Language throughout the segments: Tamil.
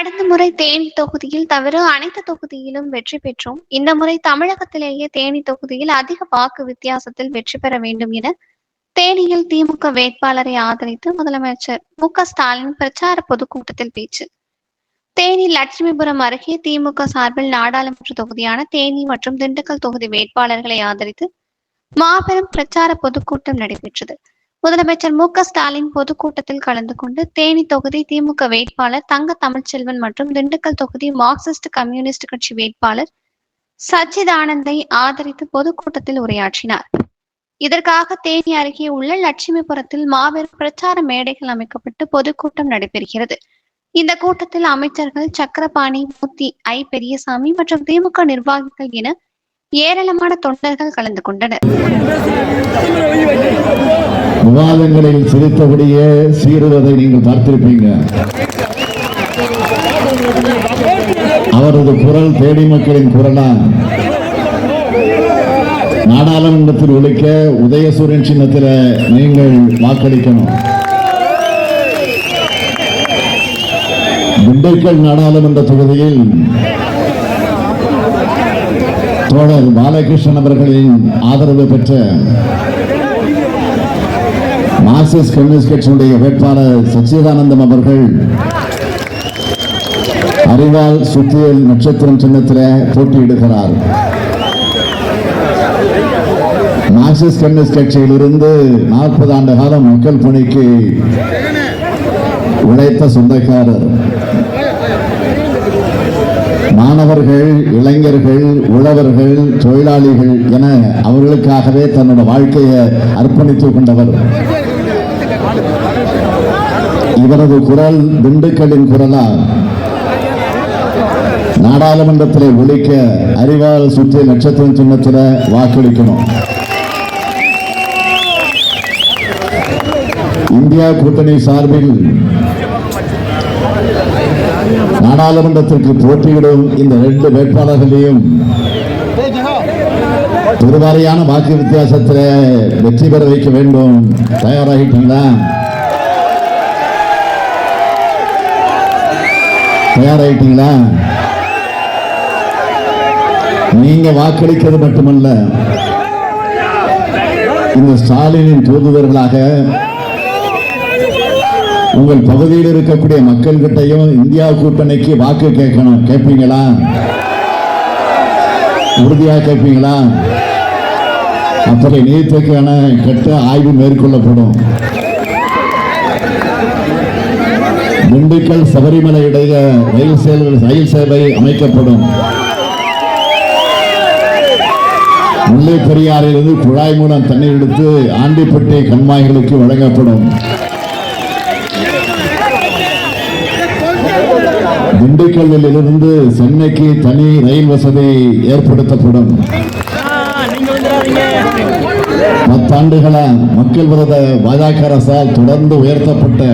கடந்த முறை தேனி தொகுதியில் தவிர அனைத்து தொகுதியிலும் வெற்றி பெற்றோம். இந்த முறை தமிழகத்திலேயே தேனி தொகுதியில் அதிக வாக்கு வித்தியாசத்தில் வெற்றி பெற வேண்டும் என தேனியில் திமுக வேட்பாளரை ஆதரித்து முதலமைச்சர் மு க ஸ்டாலின் பிரச்சார பொதுக்கூட்டத்தில் பேச்சு. தேனி லட்சுமிபுரம் அருகே திமுக சார்பில் நாடாளுமன்ற தொகுதியான தேனி மற்றும் திண்டுக்கல் தொகுதி வேட்பாளர்களை ஆதரித்து மாபெரும் பிரச்சார பொதுக்கூட்டம் நடைபெற்றது. முதலமைச்சர் மு க ஸ்டாலின் பொதுக்கூட்டத்தில் கலந்து கொண்டு தேனி தொகுதி திமுக வேட்பாளர் தங்க தமிழ்ச்செல்வன் மற்றும் திண்டுக்கல் தொகுதி மார்க்சிஸ்ட் கம்யூனிஸ்ட் கட்சி வேட்பாளர் சச்சிதானந்தை ஆதரித்து பொதுக்கூட்டத்தில் உரையாற்றினார். இதற்காக தேனி அருகே உள்ள லட்சுமிபுரத்தில் மாபெரும் பிரச்சார மேடைகள் அமைக்கப்பட்டு பொதுக்கூட்டம் நடைபெறுகிறது. இந்த கூட்டத்தில் அமைச்சர்கள் சக்கரபாணி மூர்த்தி ஐ பெரியசாமி மற்றும் திமுக நிர்வாகிகள் என ஏராளமான தொண்டர்கள் கலந்து கொண்டனர். விவாதங்களில் சிரித்தபடியே சீருவதை நீங்கள் பார்த்திருப்பீங்க. அவரது குரல் தேடி மக்களின் குரலா? நாடாளுமன்றத்தில் ஒழிக்க உதயசூரியன் சின்னத்தில் நீங்கள் வாக்களிக்கணும். திண்டுக்கல் நாடாளுமன்ற தொகுதியில் தோழர் பாலகிருஷ்ணன் அவர்களின் ஆதரவு பெற்ற மார்க்சிஸ்ட் கம்யூனிஸ்ட் கட்சியினுடைய வேட்பாளர் சச்சிதானந்தம் அவர்கள் அறிவால் சுத்தியல் நட்சத்திரம் சின்னத்தில் போட்டியிடுகிறார். மார்க்சிஸ்ட் கம்யூனிஸ்ட் கட்சியிலிருந்து நாற்பது ஆண்டு காலம் மக்கள் பணிக்கு உழைத்த சொந்தக்காரர். உழவர்கள் தொழிலாளிகள் என அவர்களுக்காகவே தன்னோட வாழ்க்கையை அர்ப்பணித்துக் கொண்டவர். இவரது குரல் திண்டுக்கல்லின் குரலா நாடாளுமன்றத்தில் ஒழிக்க அறிவால் சுற்றிய நட்சத்திரம் சின்னத்தில் வாக்களிக்கணும். இந்தியா கூட்டணி சார்பில் நாடாளுமன்றத்திற்கு போட்டியிடும் இந்த ரெண்டு வேட்பாளர்களையும் பெருவாரியான வாக்கு வித்தியாசத்தில் வெற்றி பெற வைக்க வேண்டும். தயாராகிட்டீங்களா? தயாராகிட்டீங்களா? நீங்க வாக்களிக்கிறது மட்டுமல்ல இந்த ஸ்டாலினின் தூதுவர்களாக உங்கள் பகுதியில் இருக்கக்கூடிய மக்கள் கிட்டையும் இந்தியா கூட்டணிக்கு வாக்கு கேட்கணும். கேட்பீங்களா? உறுதியா கேட்பீங்களா? அப்படி நீத்துக்கான கட்ட ஆய்வு மேற்கொள்ளப்படும். திண்டுக்கல் சபரிமலை இடைய ரயில் சேவை ரயில் சேவை அமைக்கப்படும். முல்லை பெரியாரிலிருந்து குழாய் மூலம் தண்ணீர் எடுத்து ஆண்டிப்பட்டி கண்மாய்களுக்கு வழங்கப்படும். திண்டுக்கல்லில் இருந்து சென்னைக்கு தனி ரயில் வசதி ஏற்படுத்தப்படும். பத்தாண்டுகளா மக்கள் விரோத பாஜக அரசால் தொடர்ந்து உயர்த்தப்பட்ட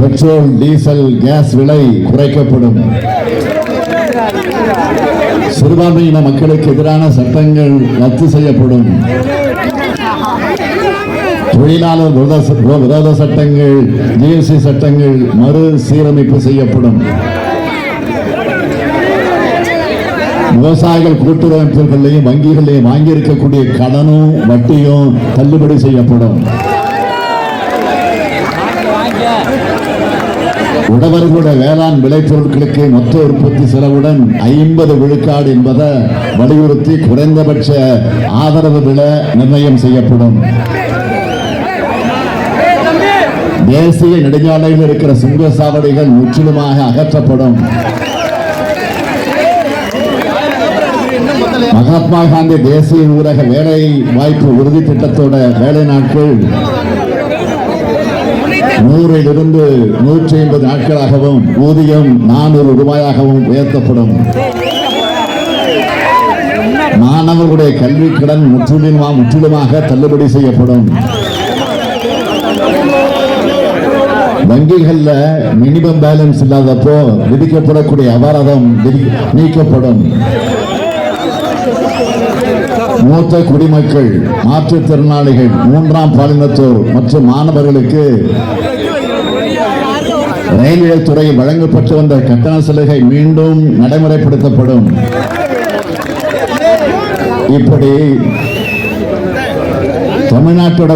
பெட்ரோல் டீசல் கேஸ் விலை குறைக்கப்படும். சிறுபான்மையின மக்களுக்கு எதிரான சட்டங்கள் ரத்து செய்யப்படும். தொழிலாளர் விரோத விரோத சட்டங்கள் ஜிஎஸ்டி சட்டங்கள் மறு சீரமைப்பு செய்யப்படும். விவசாயிகள் கூட்டுறவுகளையும் வங்கிகளையும் வாங்கியிருக்கக்கூடிய கடனும் வட்டியும் தள்ளுபடி செய்யப்படும். உழவர்களுடைய வேளாண் விளைபொருட்களுக்கு மொத்த உற்பத்தி செலவுடன் ஐம்பது விழுக்காடு என்பதை வலியுறுத்தி குறைந்தபட்ச ஆதரவு விலை நிர்ணயம் செய்யப்படும். தேசிய நெடுஞ்சாலையில் இருக்கிற சுங்க சாவடிகள் முற்றிலுமாக அகற்றப்படும். மகாத்மா காந்தி தேசிய ஊரக வேலை வாய்ப்பு உறுதி திட்டத்தோட வேலை நாட்கள் நூறிலிருந்து நூற்றி ஐம்பது நாட்களாகவும் ஊதியம் நானூறு ரூபாயாகவும் உயர்த்தப்படும். மாணவர்களுடைய கல்வி கடன் முற்றிலுமா முற்றிலுமாக தள்ளுபடி செய்யப்படும். வங்கிகள்ல மினிமம் பேலன்ஸ் இல்லாதப்போ விதிக்கப்படக்கூடிய அபராதம் நீக்கப்படும். மூத்த குடிமக்கள் மாற்றுத்திறனாளிகள் மூன்றாம் பாலினத்தோர் மற்றும் மாணவர்களுக்கு ரயில்வே துறையில் வழங்கப்பட்டு வந்த கட்டண சலுகை மீண்டும் நடைமுறைப்படுத்தப்படும். இப்படி தமிழ்நாட்டோட